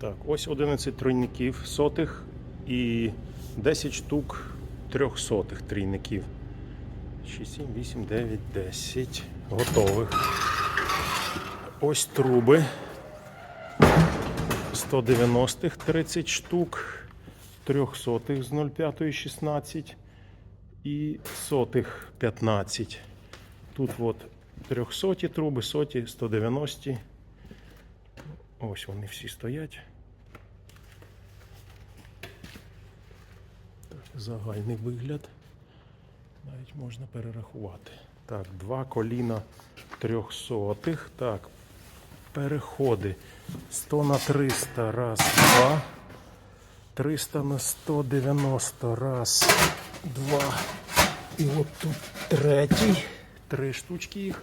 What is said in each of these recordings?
Так, ось 11 тройників сотих і 10 штук трьохсотих трійників. 6, 7, 8, 9, 10 готових. Ось труби 190-х 30 штук, 300-х з 0,5 16 і сотих 15. Тут от 300 труби, соті, 190. Ось вони всі стоять. Загальний вигляд. Навіть можна перерахувати. Так, два коліна трьохсотих. Так, переходи 100 на 300, раз, два. 300 на 190, раз, два. І от тут третій. Три штучки їх.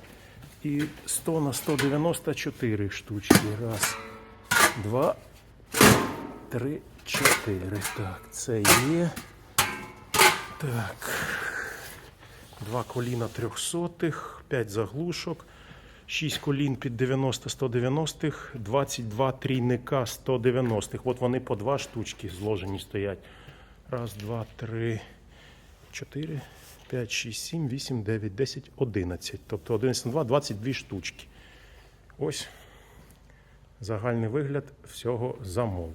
І 100 на 194 штучки. Раз, два, три, чотири. Так, це є. Так. Два коліна трьохсотих, 5 заглушок, 6 колін під 90 190 22 трійника 190-х. От вони по два штучки зложені стоять. Раз, два, три, чотири, п'ять, шість, сім, вісім, дев'ять, десять, одинадцять. Тобто 11 на 2, 22 штучки. Ось загальний вигляд всього замовлення.